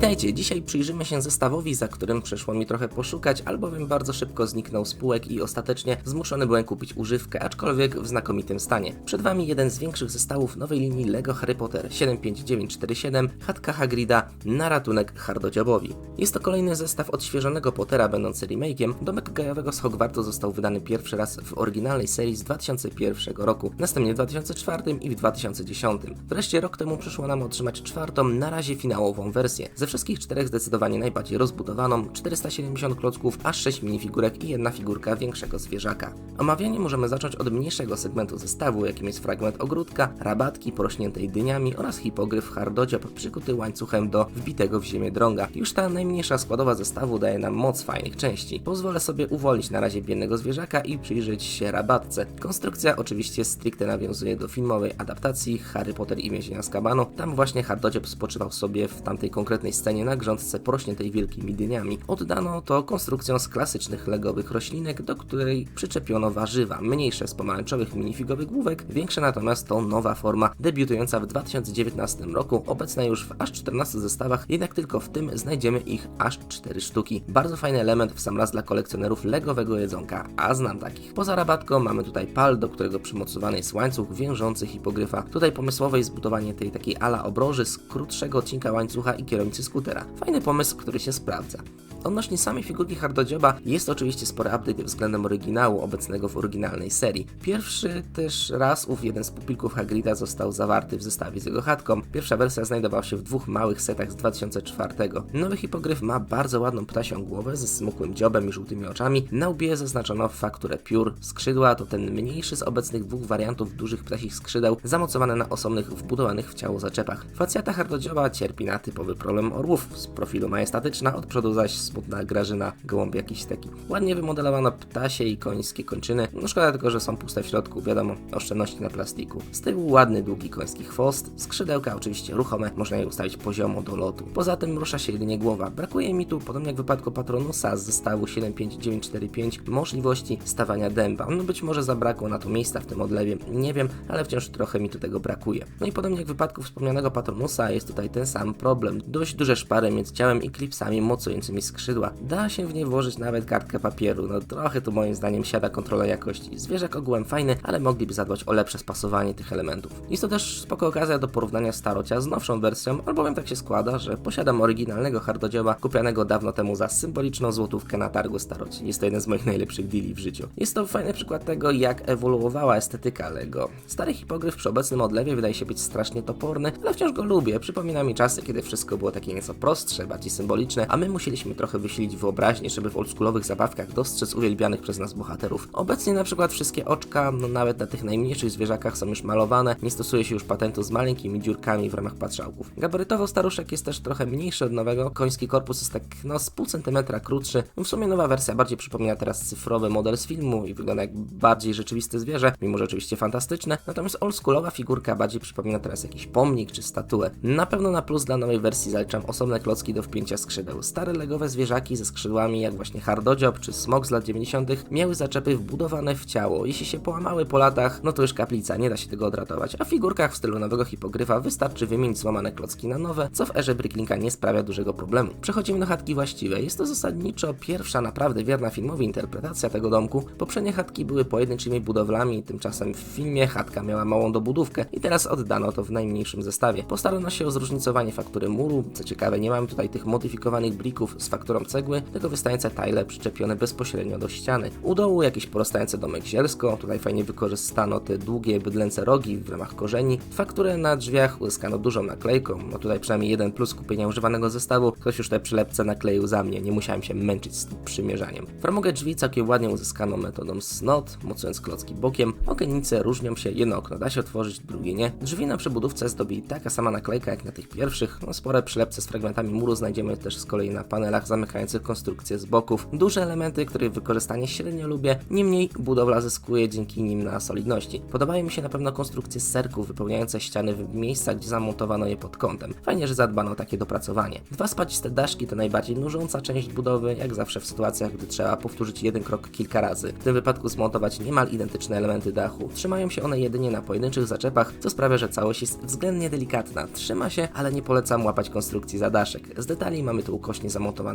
Witajcie, dzisiaj przyjrzymy się zestawowi, za którym przyszło mi trochę poszukać, albowiem bardzo szybko zniknął spółek i ostatecznie zmuszony byłem kupić używkę, aczkolwiek w znakomitym stanie. Przed Wami jeden z większych zestawów nowej linii LEGO Harry Potter 75947 Chatka Hagrida na ratunek Hardodziabowi. Jest to kolejny zestaw odświeżonego Pottera będący remake'iem. Domek gajowego z Hogwartu został wydany pierwszy raz w oryginalnej serii z 2001 roku, następnie w 2004 i w 2010. Wreszcie rok temu przyszło nam otrzymać czwartą, na razie finałową wersję. Ze wszystkich czterech zdecydowanie najbardziej rozbudowaną, 470 klocków, aż 6 minifigurek i jedna figurka większego zwierzaka. Omawianie możemy zacząć od mniejszego segmentu zestawu, jakim jest fragment ogródka, rabatki porośniętej dyniami oraz hipogryf hardodziab przykuty łańcuchem do wbitego w ziemię drąga. Już ta najmniejsza składowa zestawu daje nam moc fajnych części. Pozwolę sobie uwolnić na razie biednego zwierzaka i przyjrzeć się rabatce. Konstrukcja oczywiście stricte nawiązuje do filmowej adaptacji Harry Potter i więzienia z kabanu. Tam właśnie hardodziab spoczywał sobie w tamtej konkretnej scenie na grządce porośniętej wielkimi dyniami. Oddano to konstrukcją z klasycznych legowych roślinek, do której przyczepiono warzywa, mniejsze z pomarańczowych minifigowych główek, większe natomiast to nowa forma, debiutująca w 2019 roku, obecna już w aż 14 zestawach, jednak tylko w tym znajdziemy ich aż 4 sztuki. Bardzo fajny element w sam raz dla kolekcjonerów legowego jedzonka, a znam takich. Poza rabatką mamy tutaj pal, do którego przymocowany jest łańcuch wiążący hipogryfa. Tutaj pomysłowe jest zbudowanie tej takiej ala obroży z krótszego odcinka łańcucha i kierownicy skutera. Fajny pomysł, który się sprawdza. Odnośnie samej figurki Hardodzioba jest oczywiście spory update względem oryginału obecnego w oryginalnej serii. Pierwszy też raz ów jeden z pupilków Hagrida został zawarty w zestawie z jego chatką. Pierwsza wersja znajdowała się w dwóch małych setach z 2004. Nowy hipogryf ma bardzo ładną ptasią głowę ze smukłym dziobem i żółtymi oczami. Na łbie zaznaczono fakturę piór. Skrzydła to ten mniejszy z obecnych dwóch wariantów dużych ptasich skrzydeł, zamocowane na osobnych wbudowanych w ciało zaczepach. Facjata Hardodzioba cierpi na typowy problem orłów, z profilu majestatyczna, od przodu zaś smutna grażyna, gołąb jakiś taki. Ładnie wymodelowano ptasie i końskie kończyny, no szkoda tylko, że są puste w środku, wiadomo, oszczędności na plastiku. Z tyłu ładny, długi koński chwost, skrzydełka oczywiście ruchome, można je ustawić poziomo do lotu. Poza tym rusza się jedynie głowa. Brakuje mi tu, podobnie jak w wypadku Patronusa z zestawu 75945, możliwości stawania dęba. No być może zabrakło na to miejsca w tym odlewie, nie wiem, ale wciąż trochę mi tu tego brakuje. No i podobnie jak w wypadku wspomnianego Patronusa jest tutaj ten sam problem. Dość duże szpary między ciałem i klipsami mocującymi skrzydła. Da się w nie włożyć nawet kartkę papieru, no trochę tu moim zdaniem siada kontrola jakości. Zwierzak ogółem fajny, ale mogliby zadbać o lepsze spasowanie tych elementów. Jest to też spoko okazja do porównania starocia z nowszą wersją, albowiem tak się składa, że posiadam oryginalnego hardodzioba kupionego dawno temu za symboliczną złotówkę na targu staroci. Jest to jeden z moich najlepszych deali w życiu. Jest to fajny przykład tego, jak ewoluowała estetyka LEGO. Stary hipogryf przy obecnym odlewie wydaje się być strasznie toporny, ale wciąż go lubię. Przypomina mi czasy, kiedy wszystko było takie nieco prostsze, bardziej symboliczne, a my musieliśmy trochę wysilić wyobraźnię, żeby w oldschoolowych zabawkach dostrzec uwielbianych przez nas bohaterów. Obecnie na przykład wszystkie oczka, no nawet na tych najmniejszych zwierzakach są już malowane, nie stosuje się już patentu z maleńkimi dziurkami w ramach patrzałków. Gabarytowo staruszek jest też trochę mniejszy od nowego, koński korpus jest tak no z pół centymetra krótszy. W sumie nowa wersja bardziej przypomina teraz cyfrowy model z filmu i wygląda jak bardziej rzeczywiste zwierzę, mimo że oczywiście fantastyczne, natomiast oldschoolowa figurka bardziej przypomina teraz jakiś pomnik czy statuę. Na pewno na plus dla nowej wersji zaliczam osobne klocki do wpięcia skrzydeł. Stare legowe zwierzaki ze skrzydłami, jak właśnie Hardodziob czy Smok z lat 90., miały zaczepy wbudowane w ciało. Jeśli się połamały po latach, no to już kaplica, nie da się tego odratować. A w figurkach w stylu nowego hipogryfa wystarczy wymienić złamane klocki na nowe, co w erze Bricklinka nie sprawia dużego problemu. Przechodzimy do chatki właściwej. Jest to zasadniczo pierwsza naprawdę wierna filmowi interpretacja tego domku. Poprzednie chatki były pojedynczymi budowlami, tymczasem w filmie chatka miała małą dobudówkę i teraz oddano to w najmniejszym zestawie. Postarano się o zróżnicowanie faktury muru. Co ciekawe, nie mamy tutaj tych modyfikowanych brików z fakturą cegły, tylko wystające tile przyczepione bezpośrednio do ściany. U dołu jakieś porastające domek zielsko, tutaj fajnie wykorzystano te długie, bydlęce rogi w ramach korzeni. Fakturę na drzwiach uzyskano dużą naklejką, no tutaj przynajmniej jeden plus kupienia używanego zestawu. Ktoś już te przylepce nakleił za mnie, nie musiałem się męczyć z przymierzaniem. Framugę drzwi całkiem ładnie uzyskano metodą snot, mocując klocki bokiem. Okiennice różnią się, jedno okno da się otworzyć, drugie nie. Drzwi na przebudówce zdobi taka sama naklejka jak na tych pierwszych. No, spore przylepce z fragmentami muru znajdziemy też z kolei na panelach zamykających konstrukcję z boków. Duże elementy, których wykorzystanie średnio lubię, niemniej budowla zyskuje dzięki nim na solidności. Podobają mi się na pewno konstrukcje z serków wypełniające ściany w miejscach, gdzie zamontowano je pod kątem. Fajnie, że zadbano o takie dopracowanie. Dwa spadziste daszki to najbardziej nużąca część budowy, jak zawsze w sytuacjach, gdy trzeba powtórzyć jeden krok kilka razy. W tym wypadku zmontować niemal identyczne elementy dachu. Trzymają się one jedynie na pojedynczych zaczepach, co sprawia, że całość jest względnie delikatna. Trzyma się, ale nie polecam łapać konstrukcji za daszek. Z detali mamy tu ukośnie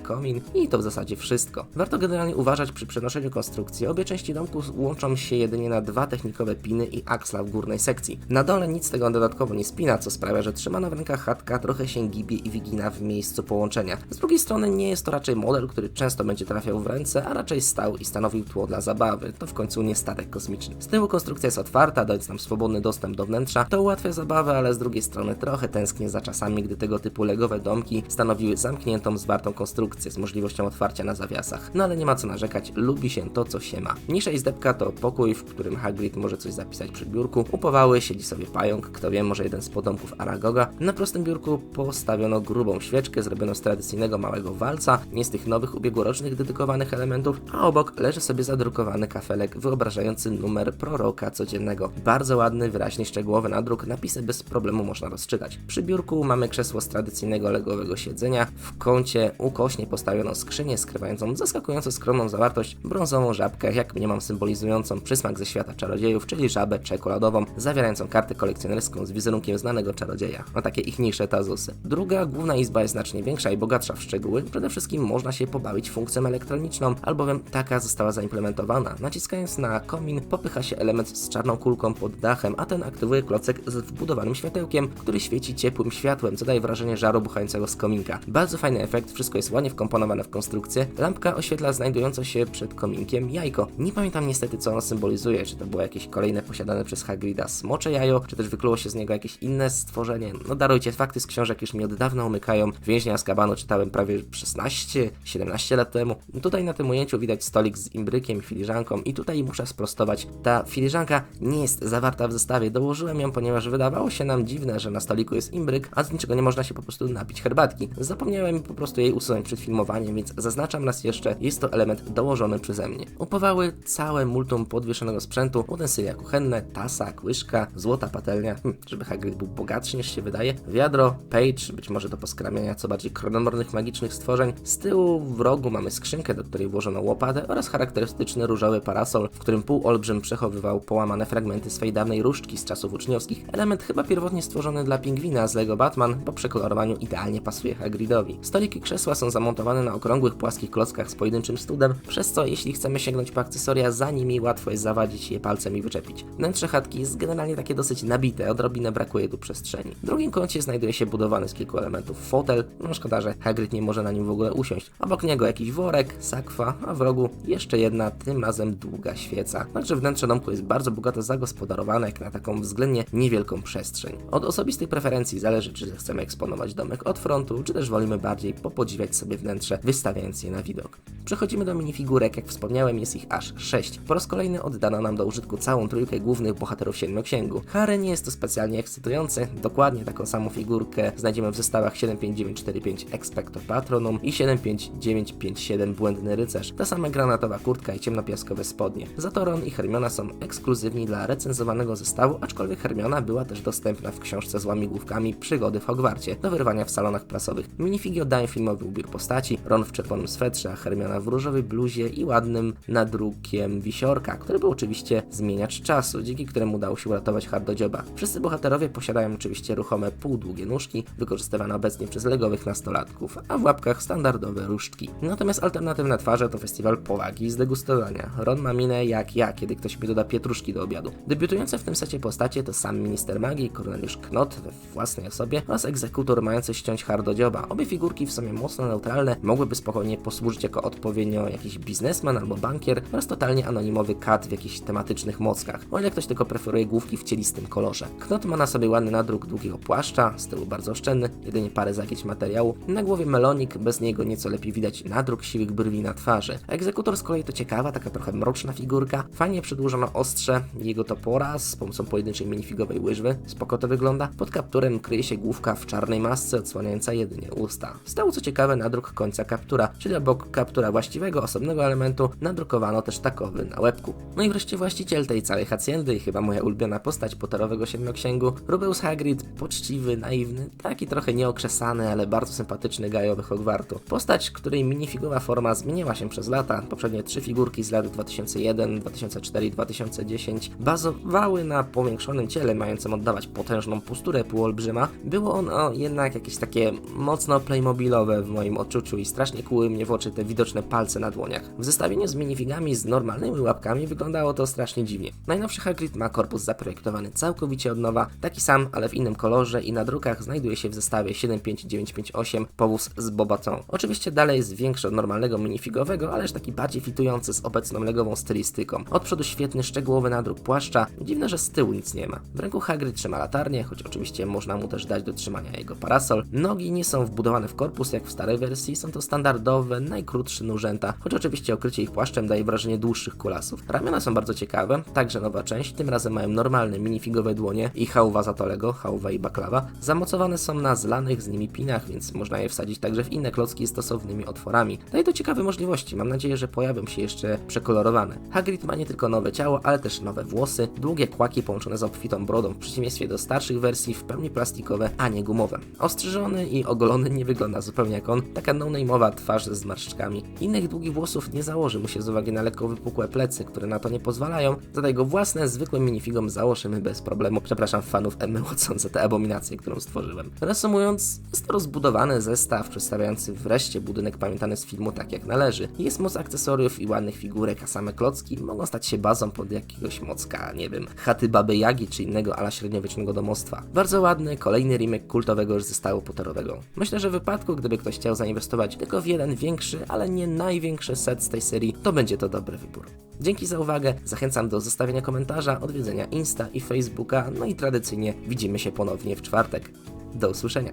komin i to w zasadzie wszystko. Warto generalnie uważać przy przenoszeniu konstrukcji. Obie części domku łączą się jedynie na dwa technikowe piny i aksla w górnej sekcji. Na dole nic tego dodatkowo nie spina, co sprawia, że trzymana w rękach chatka trochę się gibie i wygina w miejscu połączenia. Z drugiej strony nie jest to raczej model, który często będzie trafiał w ręce, a raczej stał i stanowił tło dla zabawy. To w końcu nie statek kosmiczny. Z tyłu konstrukcja jest otwarta, dając nam swobodny dostęp do wnętrza. To ułatwia zabawę, ale z drugiej strony trochę tęsknię za czasami, gdy tego typu legowe domki stanowiły zamkniętą, zwartą konstrukcję z możliwością otwarcia na zawiasach. No ale nie ma co narzekać, lubi się to, co się ma. Mniejsza izdebka to pokój, w którym Hagrid może coś zapisać przy biurku. Upowały siedzi sobie pająk, kto wie, może jeden z potomków Aragoga. Na prostym biurku postawiono grubą świeczkę zrobioną z tradycyjnego małego walca, nie z tych nowych ubiegłorocznych dedykowanych elementów, a obok leży sobie zadrukowany kafelek wyobrażający numer proroka codziennego. Bardzo ładny, wyraźnie szczegółowy nadruk, napisy bez problemu można rozczytać. Przy biurku mamy krzesło z tradycyjnego legowego siedzenia, w kącie ukośnie postawiono skrzynię skrywającą zaskakująco skromną zawartość, brązową żabkę, jak mniemam symbolizującą przysmak ze świata czarodziejów, czyli żabę czekoladową, zawierającą kartę kolekcjonerską z wizerunkiem znanego czarodzieja, no takie ich mniejsze tazusy. Druga, główna izba jest znacznie większa i bogatsza w szczegóły, przede wszystkim można się pobawić funkcją elektroniczną, albowiem taka została zaimplementowana. Naciskając na komin popycha się element z czarną kulką pod dachem, a ten aktywuje klocek z wbudowanym światełkiem, który świeci ciepłym światłem, co daje wrażenie żaru buchającego z kominka. Bardzo fajny efekt, wszystko jest ładnie wkomponowane w konstrukcję. Lampka oświetla znajdujące się przed kominkiem jajko. Nie pamiętam niestety co ono symbolizuje, czy to było jakieś kolejne posiadane przez Hagrida smocze jajo, czy też wykluło się z niego jakieś inne stworzenie. No darujcie, fakty z książek już mi od dawna umykają. Więźnia z kabanu czytałem prawie 16-17 lat temu. Tutaj na tym ujęciu widać stolik z imbrykiem, filiżanką i tutaj muszę sprostować. Ta filiżanka nie jest zawarta w zestawie. Dołożyłem ją, ponieważ wydawało się nam dziwne, że na stoliku jest imbryk, a z niczego nie można się po prostu napić herbatki. Zapomniałem po prostu jej usunąć przed filmowaniem, więc zaznaczam raz jeszcze, jest to element dołożony przeze mnie. Upawały całe multum podwieszonego sprzętu, utensylia kuchenne, tasak, łyżka, złota patelnia, hm, żeby Hagrid był bogatszy niż się wydaje, wiadro, page, być może do poskramiania co bardziej kronomornych magicznych stworzeń. Z tyłu w rogu mamy skrzynkę, do której włożono łopatę oraz charakterystyczny różowy parasol, w którym półolbrzym przechowywał połamane fragmenty swej dawnej różdżki z czasów uczniowskich. Element chyba pierwotnie stworzony dla pingwina z Lego Batman, po przekolorowaniu idealnie pasuje Hagridowi. Stoliki krzesła są zamontowane na okrągłych, płaskich klockach z pojedynczym studem, przez co jeśli chcemy sięgnąć po akcesoria za nimi, łatwo jest zawadzić je palcem i wyczepić. Wnętrze chatki jest generalnie takie dosyć nabite, odrobinę brakuje tu przestrzeni. W drugim kącie znajduje się budowany z kilku elementów fotel, no szkoda, że Hagrid nie może na nim w ogóle usiąść. Obok niego jakiś worek, sakwa, a w rogu jeszcze jedna, tym razem długa świeca. Także wnętrze domku jest bardzo bogato zagospodarowane, jak na taką względnie niewielką przestrzeń. Od osobistej preferencji zależy, czy chcemy eksponować domek od frontu, czy też wolimy bardziej popodziwiać sobie wnętrze, wystawiając je na widok. Przechodzimy do minifigurek, jak wspomniałem, jest ich aż 6. Po raz kolejny oddano nam do użytku całą trójkę głównych bohaterów Siedmioksięgu. Harry nie jest to specjalnie ekscytujący, dokładnie taką samą figurkę znajdziemy w zestawach 75945 Expecto Patronum i 75957 Błędny Rycerz. Ta sama granatowa kurtka i ciemnopiaskowe spodnie. Za to Ron i Hermiona są ekskluzywni dla recenzowanego zestawu, aczkolwiek Hermiona była też dostępna w książce z łamigłówkami Przygody w Hogwarcie do wyrwania w salonach prasowych. Minifigi oddają filmowy ubiór postaci, Ron w czerwonym swetrze, a Hermiona w różowej bluzie i ładnym nadrukiem wisiorka, który był oczywiście zmieniacz czasu, dzięki któremu udało się uratować hardodzioba. Wszyscy bohaterowie posiadają oczywiście ruchome półdługie nóżki, wykorzystywane obecnie przez legowych nastolatków, a w łapkach standardowe różdżki. Natomiast alternatywne twarze to festiwal powagi i zdegustowania. Ron ma minę jak ja, kiedy ktoś mi doda pietruszki do obiadu. Debiutujące w tym secie postacie to sam minister magii, Corneliusz Knot we własnej osobie oraz egzekutor mający ściąć hardodzioba. Obie figurki w sumie mocno neutralne, mogłyby spokojnie posłużyć jako odpowiednio jakiś biznesmen albo bankier oraz totalnie anonimowy kat w jakichś tematycznych mockach, o ile ktoś tylko preferuje główki w cielistym kolorze. Knot ma na sobie ładny nadruk długiego płaszcza, z tyłu bardzo oszczędny, jedynie parę zagięć materiału, na głowie melonik, bez niego nieco lepiej widać nadruk siwych brwi na twarzy. Egzekutor z kolei to ciekawa, taka trochę mroczna figurka, fajnie przedłużono ostrze jego topora z pomocą pojedynczej minifigowej łyżwy, spoko to wygląda, pod kapturem kryje się główka w czarnej masce odsłaniająca jedynie usta. Tyłu co ciekawe nadruk końca kaptura, czyli obok kaptura właściwego, osobnego elementu nadrukowano też takowy na łebku. No i wreszcie właściciel tej całej hacjendy i chyba moja ulubiona postać poterowego siedmioksięgu, Rubeus Hagrid, poczciwy, naiwny, taki trochę nieokrzesany, ale bardzo sympatyczny gajowy Hogwartu. Postać, której minifigowa forma zmieniała się przez lata, poprzednie trzy figurki z lat 2001, 2004 i 2010 bazowały na powiększonym ciele, mającym oddawać potężną posturę półolbrzyma. Było ono jednak jakieś takie mocno playmobilowe w moim i strasznie kłuły mnie w oczy te widoczne palce na dłoniach. W zestawieniu z minifigami z normalnymi łapkami wyglądało to strasznie dziwnie. Najnowszy Hagrid ma korpus zaprojektowany całkowicie od nowa, taki sam, ale w innym kolorze i na drukach znajduje się w zestawie 75958 powóz z Bobatą. Oczywiście dalej jest większy od normalnego minifigowego, ależ taki bardziej fitujący z obecną legową stylistyką. Od przodu świetny, szczegółowy nadruk płaszcza, dziwne, że z tyłu nic nie ma. W ręku Hagrid trzyma latarnię, choć oczywiście można mu też dać do trzymania jego parasol. Nogi nie są wbudowane w korpus jak w starej wersji, są to standardowe, najkrótsze nóżęta, choć oczywiście okrycie ich płaszczem daje wrażenie dłuższych kulasów. Ramiona są bardzo ciekawe, także nowa część, tym razem mają normalne minifigowe dłonie i hałwa zatolego, hałwa i baklawa. Zamocowane są na zlanych z nimi pinach, więc można je wsadzić także w inne klocki stosownymi otworami. Daje to ciekawe możliwości, mam nadzieję, że pojawią się jeszcze przekolorowane. Hagrid ma nie tylko nowe ciało, ale też nowe włosy, długie kłaki połączone z obfitą brodą, w przeciwieństwie do starszych wersji w pełni plastikowe, a nie gumowe. Ostrzyżony i ogolony nie wygląda zupełnie jak on, taka no-name'owa twarz ze zmarszczkami. Innych długich włosów nie założy mu się z uwagi na lekko wypukłe plecy, które na to nie pozwalają, za jego własne, zwykłym minifigom założymy bez problemu. Przepraszam fanów Emmy Watson za tę abominację, którą stworzyłem. Reasumując, jest to rozbudowany zestaw przedstawiający wreszcie budynek pamiętany z filmu tak jak należy. Jest moc akcesoriów i ładnych figurek, a same klocki mogą stać się bazą pod jakiegoś mocka, nie wiem, chaty Baby Jagi czy innego ala średniowiecznego domostwa. Bardzo ładny, kolejny remake kultowego już zestawu potterowego. Myślę, że w wypadku, gdyby ktoś chciał zainwestować tylko w jeden większy, ale nie największy set z tej serii, to będzie to dobry wybór. Dzięki za uwagę, zachęcam do zostawienia komentarza, odwiedzenia Insta i Facebooka, no i tradycyjnie widzimy się ponownie w czwartek. Do usłyszenia.